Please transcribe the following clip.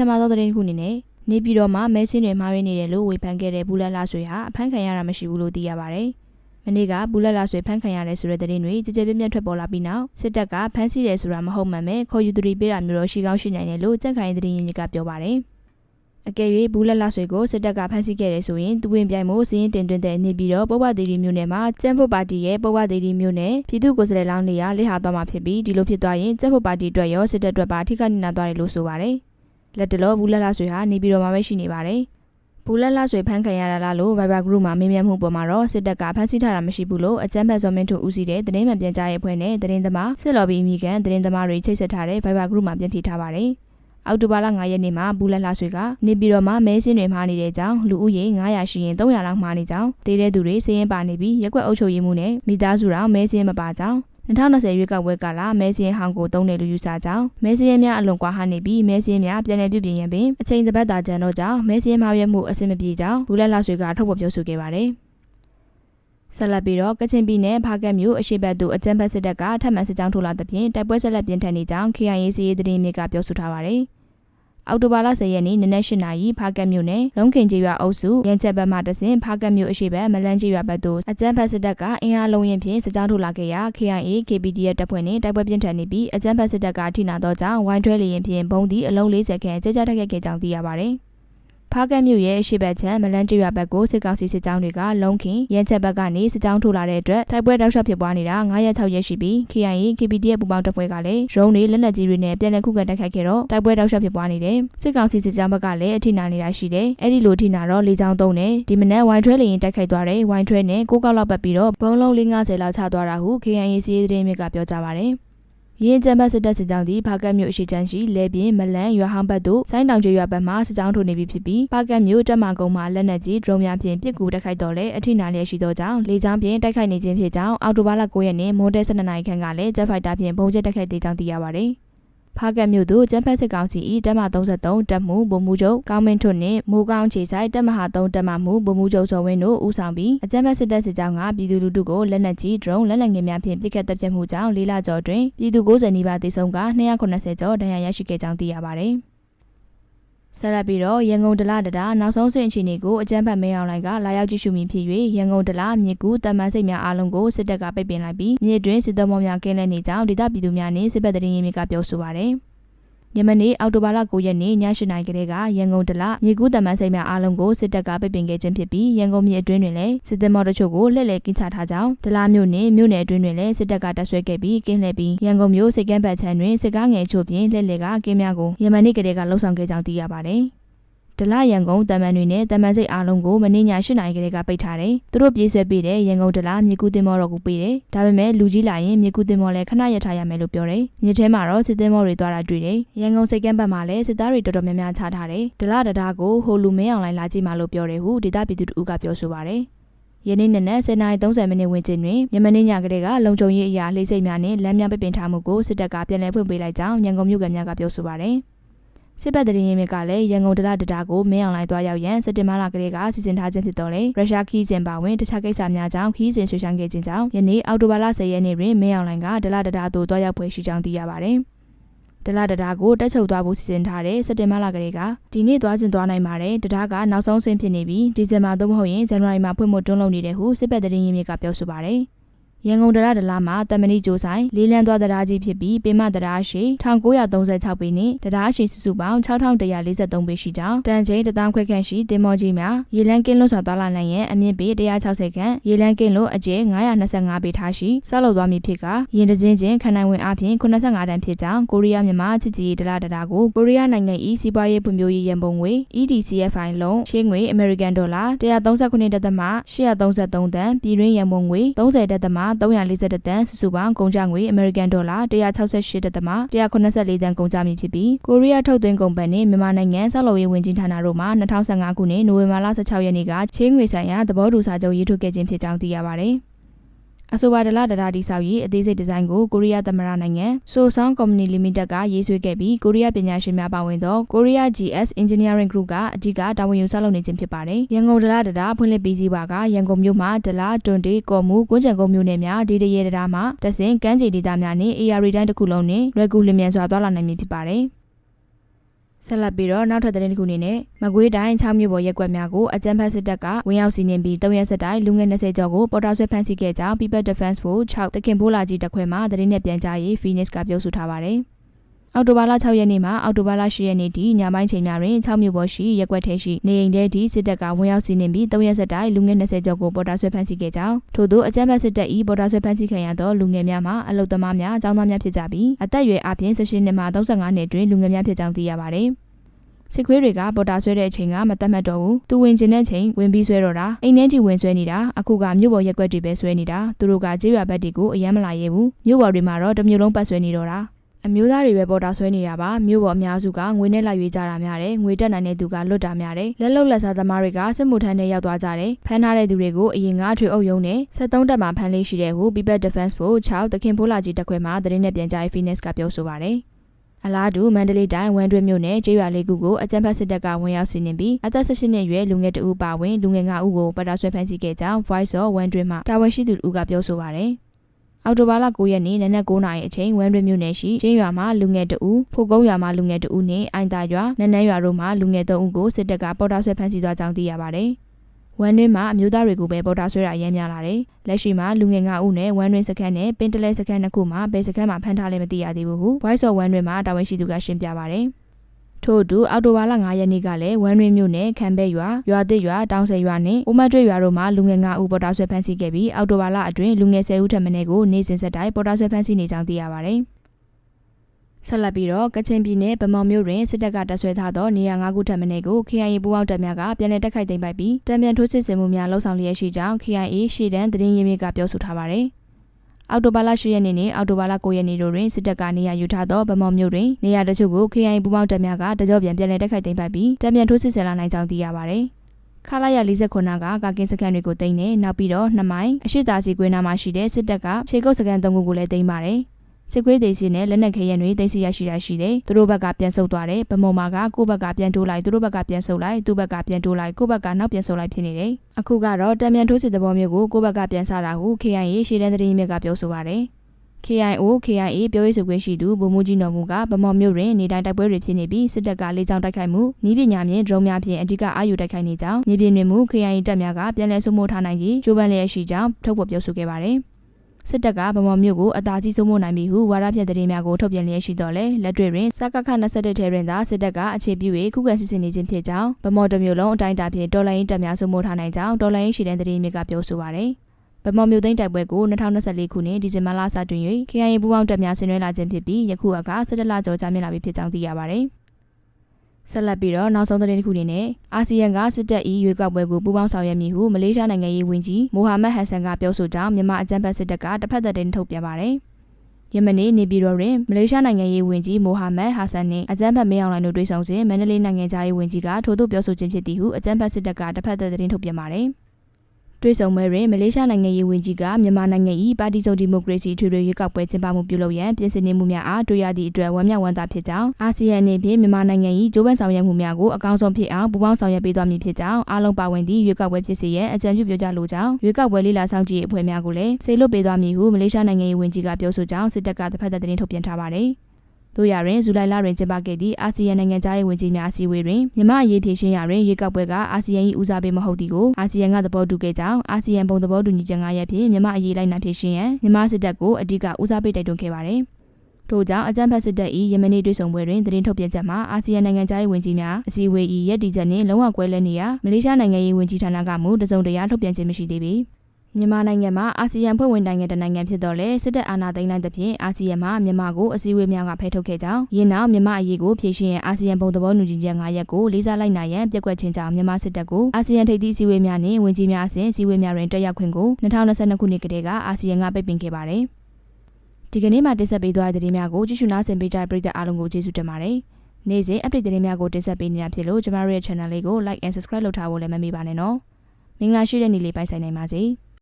ထမသောသတင်းတစ်ခုအနေနဲ့နေပြည်တော်မှာမဲဆင်းတွေမှားရင်းနေတယ်လို့ဝေဖန်ခဲ့တဲ့ဘူးလက်လာဆွေဟာအဖမ်းခံရတာမရှိဘူးလို့သိရပါတယ်။မနေ့ကဘူးလက်လာဆွေဖမ်းခံရတယ်ဆိုတဲ့သတင်းတွေကြည်ကြဲပြန့်ပြန့်ထွက်ပေါ်လာပြီးနောက်စစ်တပ်ကဖမ်းဆီးတယ်ဆိုတာမဟုတ်မှန်ပဲခေါ်ယူသူတွေပေးတာမျိုးတော့ရှိကောင်းရှိနိုင်တယ်လို့ကြက်ခိုင်သတင်းရင်းမြစ်ကပြောပါတယ်။အကယ်၍ဘူးလက်လာဆွေကိုစစ်တပ်ကဖမ်းဆီးခဲ့တယ်ဆိုရင်သူဝင်ပြိုင်မှုစီးရင်တင်သွင်းတဲ့နေပြည်တော်ပုဗ္ဗဒေရီမြို့နယ်မှာကျန်းဖို့ပါတီရဲ့ပုဗ္ဗဒေရီမြို့နယ်ပြည်သူ့ကိုယ်စားလှယ်လောင်းနေရလက်ဟာသွားမှာဖြစ်ပြီးဒီလိုဖြစ်သွားရင်ကျန်းဖို့ပါတီအတွက်ရောစစ်တပ်အတွက်ပါထိခိုက်နေတာသွားတယ်လို့ဆိုပါတယ်။ လက်တလောဘူးလက်လာဆွေဟာနေပြည်တော်မှာပဲရှိနေပါတယ်။ဘူးလက်လာဆွေဖမ်းခံရတာလားလို့ Viber Group မှာမေးမြန်းမှုပေါ်မှာတော့စစ်တပ်ကဖမ်းဆီးထားတာမရှိဘူးလို့အကြမ်းဖက်စော်မင်းတို့ဦးစီးတဲ့သတင်းမှန်ပြန်ကြားရေးအဖွဲ့နဲ့သတင်းသမားစစ်လော်ဘီအမိကန်သတင်းသမားတွေချိတ်ဆက်ထားတဲ့ Viber Group မှာပြန်ဖြေထားပါတယ်။အောက်တိုဘာလ9ရက်နေ့မှာဘူးလက်လာဆွေကနေပြည်တော်မှာမဲစင်းတွေမှားနေတဲ့အကြောင်းလူဦးရေ900ရှိရင်300လောက်မှားနေကြောင်းတေးတဲ့သူတွေစည်ရင်ပါနေပြီးရက်ွက်အုပ်ချုပ်ရေးမှုနဲ့မိသားစုတော်မဲစင်းမပါကြောင်း 2020ရွေးကောက်ပွဲကလာမဲစင်းဟောင်းကိုတုံးတယ်လို့ယူဆကြောင်းမဲစင်းများအလွန်ကွာဟနေပြီးမဲစင်းများပြန်လည်ပြုပြင်ရန်ပင်အချိန်တစ်ပတ်တာကြံတော့ကြောင်းမဲစင်းမှားရွက်မှုအဆင်မပြေကြောင်းဘူးလက်လာဆွေကထုတ်ဖော်ပြောဆိုခဲ့ပါတယ်ဆက်လက်ပြီးတော့ကချင်ပြည်နယ်ဖားကတ်မြို့အရှိတ်ဘက်သို့အကြမ်းဖက်စစ်တပ်ကထပ်မံစစ်ကြောင်းထိုးလာသဖြင့်တိုက်ပွဲဆက်လက်ပြင်းထန်နေကြောင်း KIA စီရေးသတင်းမြစ်ကပြောဆိုထားပါတယ်။ အောက်တိုဘာလ10ရက်နေ့နနက်၈နာရီဖားကတ်မြို့နယ်လုံခင်ကြီးရွာအုပ်စုရန်ချက်ဘက်မှတဆင်ဖားကတ်မြို့အရှိတ်ဘက်မလန်းကြီးရွာဘက်သို့အကြမ်းဖက်စစ်တပ်ကအင်အားလုံးရင်ဖြင့်စစ်ကြောင်းထိုးလာခဲ့ရာ KIA KPDF တပ်ဖွဲ့နှင့်တိုက်ပွဲပြင်းထန်နေပြီးအကြမ်းဖက်စစ်တပ်ကထိနာသောကြောင့်ဝိုင်းထွဲလေရင်ဖြင့်ဘုံသည့်အလုံး40ခန့်ကြကြတက်ခဲ့ခဲ့ကြောင်းသိရပါတယ်။ ဖားကတ်မြို့ရဲ့အရှိတ်ဘက်ချမ်းမလန်းတရွာဘက်ကိုစစ်ကောင်စီစစ်ကြောင်းတွေကလုံခင်ရန်ချက်ဘက်ကနေစစ်ကြောင်းထိုးလာတဲ့အတွက်တိုက်ပွဲတောက်လျှောက်ဖြစ်ပွားနေတာ9ရက်6ရက်ရှိပြီး KIA KPDF ပူးပေါင်းတပ်ဖွဲ့ကလည်းရုံးတွေလက်နက်ကြီးတွေနဲ့ပြန်လည်ခုခံတိုက်ခိုက်ခဲ့တော့တိုက်ပွဲတောက်လျှောက်ဖြစ်ပွားနေတယ်စစ်ကောင်စီစစ်ကြောင်းဘက်ကလည်းအထိနာနေတာရှိတယ်အဲ့ဒီလိုထိနာတော့လေကြောင်းသုံးတယ်ဒီမနက်ဝိုင်းထွဲလေရင်တိုက်ခိုက်သွားတယ်ဝိုင်းထွဲနဲ့ကိုကောက်လောက်ပတ်ပြီးတော့ဘုံလုံး50လောက်ချသွားတာဟု KIA စီးရေးသတင်းမြစ်ကပြောကြပါတယ် ရင်းကျမ်းဘတ်စစ်တပ်စစ်ကြောင်းသည်ဖာကတ်မြို့အရှိချမ်းရှိလဲပြင်းမလန်ရွာဟောင်းဘက်သို့ဆိုင်းတောင်ကျွရွာဘက်မှစစ်ကြောင်းထိုးနေပြီဖြစ်ပြီးဖာကတ်မြို့တက်မာကုန်းမှလက်နက်ကြီးဒရုန်းများဖြင့်ပစ်ကူတိုက်ခိုက်တော်လဲအထိနာလျက်ရှိသောကြောင့်လေကြောင်းဖြင့်တိုက်ခိုက်နေခြင်းဖြစ်ကြောင်းအော်တိုဘာလ9ရက်နေ့မိုးတဲ12နာရီခန့်ကလည်းဂျက်ဖိုက်တာဖြင့်ဘုံကျက်တိုက်ခိုက်သေးကြောင်းသိရပါတယ်။ ဖားကတ်မြို့သို့ကျန်းဖက်စစ်ကောင်စီ၏တပ်မ33တပ်မှုဗိုလ်မှူးချုပ်ကောင်းမင်းထွန်းနှင့်မိုးကောင်းခြေဆိုင်တပ်မဟာ3တပ်မမှုဗိုလ်မှူးချုပ်စောဝင်းတို့ဦးဆောင်ပြီးအကြမ်းဖက်စစ်တပ်စစ်ကြောင်းကပြည်သူလူထုကိုလက်နက်ကြီးဒရုန်းလက်နက်ငယ်များဖြင့်ပစ်ခတ်တပ်ဖြတ်မှုကြောင့်လေးလကျော်တွင်ပြည်သူ90နီးပါးသေဆုံးက290ကျော်ဒဏ်ရာရရှိခဲ့ကြောင်းသိရပါသည် ဆက်လက်ပြီးတော့ရန်ကုန်ဒလတတာနောက်ဆုံးစင်အခြေအနေကိုအကြမ်းဖက်မင်းအောင်လိုင်ကလာရောက်ကြည့်ရှုမိဖြစ်၍ရန်ကုန်ဒလမြစ်ကူတမန်စိတ်များအားလုံးကိုစစ်တပ်ကပိတ်ပင်လိုက်ပြီးမြစ်တွင်စစ်တော်မောများကင်းလဲနေကြောင်းဒေသပြည်သူများနှင့်စစ်ဘက်တရင်ရင်မြစ်ကပြောဆိုပါရယ်။ ညမနေ့အောက်တိုဘာလ9ရက်နေ့ည8နာရီကလေးကရန်ကုန်တလမြေကူးတမန်စိတ်များအားလုံးကိုစစ်တပ်ကပိတ်ပင်ခဲ့ခြင်းဖြစ်ပြီးရန်ကုန်မြို့အတွင်းတွင်လည်းစစ်သည်မော်တချို့ကိုလှည့်လည်ကင်းချထားကြောင်းဒလမြို့နယ်မြို့နယ်အတွင်းတွင်လည်းစစ်တပ်ကတပ်ဆွဲခဲ့ပြီးကင်းလှည့်ပြီးရန်ကုန်မြို့စိတ်ကမ်းပတ်ချမ်းတွင်စစ်ကားငယ်ချို့ဖြင့်လှည့်လည်ကကင်းများကိုယမန်နေ့ကလေးကလှုပ်ဆောင်ခဲ့ကြောင်းသိရပါတယ်။ ဒလရန်ကုန်တမန်တွေနဲ့တမန်စိတ်အားလုံးကိုမနေ့ည8နာရီကလေးကပိတ်ထားတယ်။သူတို့ပြေးဆွဲပေးတယ်ရန်ကုန်ဒလမြေကူးတင်မော်တော်ကိုပေးတယ်။ဒါပေမဲ့လူကြီးလာရင်မြေကူးတင်မော်လည်းခဏရထားရမယ်လို့ပြောတယ်။မြစ်ထဲမှာတော့စစ်တင်မော်တွေသွားတာတွေ့တယ်။ရန်ကုန်စိတ်ကမ်းဘက်မှာလည်းစစ်သားတွေတော်တော်များများချထားတယ်။ဒလတဒါကိုဟိုလူမင်းအောင်လိုင်းလာကြည့်မှလို့ပြောတယ်ဟုဒေသပြည်သူတို့ကပြောဆိုပါတယ်။ယနေ့နနက်10:30မိနစ်ဝန်းကျင်တွင်ယမနေ့ညကလေးကလုံခြုံရေးအရာလှိစိတ်များနဲ့လမ်းများပိတ်ပင်ထားမှုကိုစစ်တပ်ကပြန်လည်ဖွင့်ပေးလိုက်ကြောင်းရန်ကုန်မြို့ကများကပြောဆိုပါတယ်။ စစ်ဘက်တရင်မြစ်ကလည်းရန်ကုန်ဒလဒတာကိုမင်းအောင်လိုင်းသွားရောက်ရန်စက်တင်ဘာလကလေးကစီစဉ်ထားခြင်းဖြစ်တော်လေရုရှားခီးစဉ်ပါဝင်တခြားကိစ္စများကြောင့်ခီးစဉ်ဆွေးဆောင်ခဲ့ခြင်းကြောင့်ယနေ့အောက်တိုဘာလ10ရက်နေ့တွင်မင်းအောင်လိုင်းကဒလဒတာသို့သွားရောက်ပွဲရှိကြောင်းသိရပါတယ်ဒလဒတာကိုတက်ချုပ်သွားဖို့စီစဉ်ထားတဲ့စက်တင်ဘာလကလေးကဒီနေ့သွားခြင်းသွားနိုင်ပါတယ်တတားကနောက်ဆုံးဆင်းဖြစ်နေပြီးဒီဇင်ဘာသို့မဟုတ်ရင်ဇန်နဝါရီမှာဖွင့်ဖို့တွန်းလုပ်နေတယ်ဟုစစ်ဘက်တရင်မြစ်ကပြောဆိုပါတယ် ရန်ကုန်တရဒလာမှာတမဏိကျိုးဆိုင်လေးလန်းသွားတရားကြီးဖြစ်ပြီးပင်မတရားရှိ1936ပေနဲ့တရားရှိစုစုပေါင်း6143ပေရှိကြောင်းတန်ချိန်တသားခွဲခန့်ရှိတင်မောကြီးများရေလန်းကင်းလို့စွာသွားလာနိုင်ရန်အမြင့်ပေ160ခန့်ရေလန်းကင်းလို့အကျယ်925ပေထားရှိဆောက်လုပ်သွားမည်ဖြစ်ကရင်တစင်းချင်းခန္ဓာဝင်အပြင်85တန်းဖြစ်ကြောင်းကိုရီးယားမြန်မာချစ်ကြည်ဒလာဒတာကိုကိုရီးယားနိုင်ငံ၏စီးပွားရေးဖွံ့ဖြိုးရေးရန်ပုံငွေ EDCFI လုံးရှင်းငွေ American Dollar 139.8တန်းပြည်တွင်းရန်ပုံငွေ30.3 340တန်စုစုပေါင်းကုန်ကျငွေအမေရိကန်ဒေါ်လာ168တသမ184တန်ကုန်ကျမည်ဖြစ်ပြီးကိုရီးယားထုတ်သွင်းကုန်ပန်နှင့်မြန်မာနိုင်ငံဆောက်လုပ်ရေးဝန်ကြီးဌာနတို့မှ2015ခုနှစ်နိုဝင်ဘာလ16ရက်နေ့ကချင်းငွေဆိုင်ရာသဘောတူစာချုပ်ရေးထိုးခဲ့ခြင်းဖြစ်ကြောင်းသိရပါတယ်။ အဆိုပါဒလဒတာတိဆောက်ရေးအသေးစိတ်ဒီဇိုင်းကိုကိုရီးယားသမ္မတနိုင်ငံဆိုဆောင်းကုမ္ပဏီလီမိတက်ကရေးဆွဲခဲ့ပြီးကိုရီးယားပညာရှင်များပါဝင်သောကိုရီးယား GS Engineering Group ကအဓိကတာဝန်ယူဆောက်လုပ်နေခြင်းဖြစ်ပါတယ်။ရန်ကုန်ဒလဒတာဖွင့်လှစ်ပြီးစီးပါကရန်ကုန်မြို့မှာဒလတွန်တေကော်မူကွန်းချံကုန်းမြို့နယ်များဒီတရေဒတာမှာတဆင်ကမ်းခြေဒေသများနှင့် AR တိုင်းတစ်ခုလုံးနှင့်လွယ်ကူလျင်မြန်စွာသွားလာနိုင်မည်ဖြစ်ပါတယ်။ ဆက်လက်ပြီးတော့နောက်ထပ်သတင်းတစ်ခုအနေနဲ့မကွေးတိုင်း6မြို့ပေါ်ရက်ကွက်များကိုအကြမ်းဖက်စစ်တပ်ကဝင်ရောက်စီးနင်းပြီး3ရက်ဆက်တိုင်းလူငယ်20ကျော်ကိုပေါ်တာဆွဲဖမ်းဆီးခဲ့ကြောင်း People Defense Force 6တခင်ဘိုးလာကြီးတပ်ခွဲမှသတင်းနဲ့ပြန်ကြားရေး Phoenix ကပြောဆိုထားပါတယ်။ အောက်တိုဘာလ6ရက်နေ့မှာအောက်တိုဘာလ10ရက်နေ့ထိညပိုင်းချိန်များတွင်6မြို့ပေါ်ရှိရက်ကွက်ထဲရှိနေအိမ်ထဲထိစစ်တပ်ကဝင်ရောက်စီးနင်းပြီး3ရက်ဆက်တိုင်းလူငယ်20ကျော်ကိုပေါ်တာဆွဲဖမ်းဆီးခဲ့ကြောင်းထို့သောအကြမ်းဖက်စစ်တပ်၏ပေါ်တာဆွဲဖမ်းဆီးခံရသောလူငယ်များမှာအလုသမားများအကြောင်းသားများဖြစ်ကြပြီးအသက်အရွယ်အပြင်18နှစ်မှ35နှစ်တွင်လူငယ်များဖြစ်ကြောင်းသိရပါတယ်။စစ်ခွေးတွေကပေါ်တာဆွဲတဲ့အချိန်ကမတတ်မှတ်တော့ဘူးသူဝင်ကျင်တဲ့ချိန်ဝင်ပြီးဆွဲတော့တာအိမ်ထဲကြီးဝင်ဆွဲနေတာအခုကမြို့ပေါ်ရက်ကွက်တွေပဲဆွဲနေတာသူတို့ကကြေးရွာဘက်တွေကိုအယမ်းမလာရဲဘူးမြို့ပေါ်တွေမှာတော့တစ်မြို့လုံးပတ်ဆွဲနေတော့တာ အမျိုးသားတွေပဲပေါ်တာဆွဲနေတာပါမြို့ပေါ်အများစုကငွေနဲ့လိုက်ရွေးကြတာများတယ်ငွေတက်နိုင်တဲ့သူကလွတ်တာများတယ်လက်လုံလက်စားသမားတွေကစစ်မှုထမ်းတွေရောက်သွားကြတယ်ဖမ်းထားတဲ့သူတွေကိုအရင်ကထွေအုပ်ယုံနဲ့73တက်မှာဖမ်းလေးရှိတဲ့ဟု People Defense Force 6တခင်ဖိုးလာကြီးတက်ခွဲမှာသတင်းနဲ့ပြန်ကြားရေး Phoenix ကပြောဆိုပါတယ်အလားတူမန္တလေးတိုင်းဝမ်တွဲမြို့နယ်ကျေးရွာလေးခုကိုအကြမ်းဖက်စစ်တပ်ကဝင်ရောက်စီးနင်းပြီးအသက်18နှစ်အရွယ်လူငယ်တဦးပါဝင်လူငယ်9ဦးကိုပတ်တာဆွဲဖမ်းဆီးခဲ့ကြောင်း Voice of ဝမ်တွဲမှတာဝန်ရှိသူတို့ကပြောဆိုပါတယ်။ အော်တိုဘာလ9ရက်နေ့နနက်9:00နာရီအချိန်ဝမ်တွဲမြို့နယ်ရှိကျေးရွာမှာလူငယ်တဦးဖိုကုန်းရွာမှာလူငယ်တဦးနဲ့အိုင်တာရွာနန်းနန်းရွာတို့မှာလူငယ်3ဦးကိုစစ်တပ်ကပေါ်တာဆွဲဖမ်းဆီးသွားကြောင်းသိရပါတယ်။ဝမ်တွင်းမှာအမျိုးသားတွေကိုပဲပေါ်တာဆွဲတာအများများလာတယ်။လက်ရှိမှာလူငယ်9ဦးနဲ့ဝမ်တွင်းစခန်းနဲ့ပင်တလဲစခန်းနှစ်ခုမှာဘယ်စခန်းမှာဖမ်းထားလဲမသိရသေးဘူးဟု Voice of ဝမ်တွင်းမှာတာဝန်ရှိသူကရှင်းပြပါတယ်။ ထို့အတူအော်တိုဘာလ9ရက်နေ့ကလည်းဝမ်တွင်းမြို့နယ်ခံဘဲရွာရွာသစ်ရွာတောင်ဆယ်ရွာနဲ့အိုမတ်ကျွေရွာတို့မှာလူငယ်9ဦးပေါ်တာဆွဲဖမ်းဆီးခဲ့ပြီးအော်တိုဘာလအတွင်းလူငယ်10ဦးထပ်မံကိုနေ့စဉ်ဆက်တိုက်ပေါ်တာဆွဲဖမ်းဆီးနေကြောင်းသိရပါတယ်။ဆက်လက်ပြီးတော့ကချင်ပြည်နယ်ဗမော်မြို့တွင်စစ်တပ်ကတပ်ဆွဲထားသောနေရာ၅ခုထပ်မံကို KIA ပူးပေါင်းတပ်များကပြန်လည်တိုက်ခိုက်သိမ်းပိုက်ပြီးတံပြန်ထိုးစစ်ဆင်မှုများလှုပ်ဆောင်လျက်ရှိကြောင်း KIA ရှေ့တန်းသတင်းရင်းမြစ်ကပြောဆိုထားပါတယ်။ အော်တိုဘာလ10ရက်နေ့နဲ့အော်တိုဘာလ9ရက်နေ့တို့တွင်စစ်တပ်ကနေရာယူထားသောဗမော်မြို့တွင်နေရာတချို့ကို KIA ပူးပေါင်းတပ်များကတကြောပြန်ပြန်လည်တိုက်ခိုက်သိမ်းပိုက်ပြီးတံပြန်ထိုးစစ်ဆင်လာနိုင်ကြောင်းသိရပါတယ်။ခလာရ49ကကာကင်းစခန်းတွေကိုတင်နေနောက်ပြီးတော့2မိုင်အရှိတာစီကွင်းနာမှာရှိတဲ့စစ်တပ်ကခြေကုပ်စခန်း3ခုကိုလည်းတင်ပါတယ်။ စစ်ခွေးသေးစီနဲ့လက်နက်ခဲယံတွေသိသိရရှိတာရှိတယ်သူတို့ဘက်ကပြန်ဆုတ်သွားတယ်ဗမုံမာကကိုယ့်ဘက်ကပြန်တိုးလိုက်သူတို့ဘက်ကပြန်ဆုတ်လိုက်သူ့ဘက်ကပြန်တိုးလိုက်ကိုယ့်ဘက်ကနောက်ပြန်ဆုတ်လိုက်ဖြစ်နေတယ်အခုကတော့တံမြန်ထိုးစစ်သဘောမျိုးကိုကိုယ့်ဘက်ကပြန်စားတာဟု KIA ရှေ့တန်းသတင်းမြစ်ကပြောဆိုပါတယ် KIO KIA ပြောရေးဆိုခွင့်ရှိသူဗိုလ်မှူးကြီးနော်မူကဗမော်မြို့တွင်နေတိုင်းတိုက်ပွဲတွေဖြစ်နေပြီးစစ်တပ်ကလေကြောင်းတိုက်ခိုက်မှုဤပညာဖြင့်ဒရုန်းများဖြင့်အဓိကအာရုံတိုက်ခိုက်နေကြောင်းမြေပြင်တွင်မူ KIA တပ်များကပြန်လည်ဆုမိုးထားနိုင်ရေးကြိုးပမ်းလျက်ရှိကြောင်းထုတ်ဖော်ပြောဆိုခဲ့ပါတယ်။ စစ်တပ်ကဗမော်မြို့ကိုအသာကြီးစိုးမိုးနိုင်ပြီဟုဝါရဖြန့်သတင်းများကိုထုတ်ပြန်လျက်ရှိတော်လဲလက်တွေ့တွင်စကခ21ထဲတွင်သာစစ်တပ်ကအခြေပြု၍ခုခံစစ်ဆင်နေခြင်းဖြစ်ကြောင်းဗမော်တမျိုးလုံးအတိုင်းအတာဖြင့်တော်လိုင်းတပ်များစိုးမိုးထားနိုင်ကြောင်းတော်လိုင်းရှိတဲ့သတင်းမြစ်ကပြောဆိုပါရယ်ဗမော်မြို့သိမ်းတိုက်ပွဲကို2024ခုနှစ်ဒီဇင်ဘာလစတွင်၍ KIA ပူးပေါင်းတပ်များဆင်နွှဲလာခြင်းဖြစ်ပြီးယခုအခါ17လကျော်ကြာမြင့်လာပြီဖြစ်ကြောင်းသိရပါသည် ဆက်လက်ပြီးတော့နောက်ဆုံးသတင်းတစ်ခုအနေနဲ့အာဆီယံကစစ်တပ်၏ရွေးကောက်ပွဲကိုပူးပေါင်းဆောင်ရွက်မည်ဟုမလေးရှားနိုင်ငံရေးဝန်ကြီးမိုဟာမက်ဟန်ဆန်ကပြောဆိုကြောင်းမြန်မာအကြံဖက်စစ်တပ်ကတစ်ဖက်သက်တင်ထုတ်ပြန်ပါတယ်ယမနေ့နေပြည်တော်တွင်မလေးရှားနိုင်ငံရေးဝန်ကြီးမိုဟာမက်ဟာဆန်နှင့်အကြံဖက်မင်းအောင်လှိုင်တို့တွေ့ဆုံစဉ်မန္တလေးနိုင်ငံသားရေးဝန်ကြီးကထို့သို့ပြောဆိုခြင်းဖြစ်သည်ဟုအကြံဖက်စစ်တပ်ကတစ်ဖက်သက်တင်ထုတ်ပြန်ပါတယ်။ တွေ့ဆုံပွဲတွင်မလေးရှားနိုင်ငံရေးဝန်ကြီးကမြန်မာနိုင်ငံ၏ပါတီစုံဒီမိုကရေစီထွေထွေရွေးကောက်ပွဲကျင်းပမှုပြုလုပ်ရန်ပြင်ဆင်နေမှုများအားတွေ့ရသည့်အတွက်ဝမ်းမြောက်ဝမ်းသာဖြစ်ကြောင်းအာဆီယံအနေဖြင့်မြန်မာနိုင်ငံ၏ဂျိုးပန်းဆောင်ရွက်မှုများကိုအကောင်းဆုံးဖြစ်အောင်ပူးပေါင်းဆောင်ရွက်ပေးသွားမည်ဖြစ်ကြောင်းအားလုံးပါဝင်သည့်ရွေးကောက်ပွဲဖြစ်စေရန်အကြံပြုပြောကြားလိုကြောင်းရွေးကောက်ပွဲလိလာဆောင်ကြည့်အဖွဲ့များကိုလည်းဆေလွတ်ပေးသွားမည်ဟုမလေးရှားနိုင်ငံရေးဝန်ကြီးကပြောဆိုကြောင်းစစ်တပ်ကတစ်ဖက်သက်သတင်းထုတ်ပြန်ထားပါတယ်။ တို့ရတွင်ဇူလိုင်လတွင်ကျင်းပခဲ့သည့်အာဆီယံနိုင်ငံသားရေးဝန်ကြီးများအစည်းအဝေးတွင်မြန်မာအရေးဖြည့်ရှင်းရာတွင်ရွေးကောက်ပွဲကအာဆီယံ၏ဦးစားပေးမဟုတ်သည်ကိုအာဆီယံကသဘောတူခဲ့ကြောင်းအာဆီယံပုံသဘောတူညီချက်၅ရပ်ဖြင့်မြန်မာအရေးလိုက်နာဖြည့်ရှင်းရန်မြန်မာစစ်တပ်ကိုအဓိကဦးစားပေးတိုက်တွန်းခဲ့ပါသည်ထို့ကြောင့်အကြံဖက်စစ်တပ်၏ယမနေ့တွေ့ဆုံပွဲတွင်သတင်းထုတ်ပြန်ချက်မှာအာဆီယံနိုင်ငံသားရေးဝန်ကြီးများအစည်းအဝေး၏ရည်တည်ချက်နှင့်လုံးဝကွဲလွဲနေရာမလေးရှားနိုင်ငံရေးဝန်ကြီးဌာနကမူတစုံတရာထုတ်ပြန်ခြင်းမရှိသေးပေ။ မြန်မာနိုင်ငံမှာအာဆီယံဖွဲ့ဝင်နိုင်ငံတနိုင်ငံဖြစ်တော့လေစစ်တပ်အာဏာသိမ်းလိုက်သဖြင့်အာဆီယံမှာမြန်မာကိုအစည်းအဝေးများကဖယ်ထုတ်ခဲ့ကြောင်းယင်းနောက်မြန်မာအရေးကိုဖြေရှင်းရန်အာဆီယံဘုံသဘောတူညီချက်၅ရပ်ကိုလေးစားလိုက်နိုင်ရန်ပြက်ကွက်ခြင်းကြောင့်မြန်မာစစ်တပ်ကိုအာဆီယံထိပ်သီးအစည်းအဝေးများနှင့်ဝင်ကြီးများအဆင့်အစည်းအဝေးများတွင်တက်ရောက်ခွင့်ကို2022ခုနှစ်ကတည်းကအာဆီယံကပိတ်ပင်ခဲ့ပါတယ်ဒီကနေ့မှတင်ဆက်ပေးသွားတဲ့သတင်းများကိုကြည့်ရှုနားဆင်ပေးကြတဲ့ပရိသတ်အားလုံးကိုကျေးဇူးတင်ပါတယ်နေ့စဉ် update သတင်းများကိုတင်ဆက်ပေးနေတာဖြစ်လို့ကျမတို့ရဲ့ channel လေးကို like and subscribe လုပ်ထားဖို့လည်းမမေ့ပါနဲ့နော်မင်္ဂလာရှိတဲ့နေ့လေးပိုင်ဆိုင်နိုင်ပါစေ။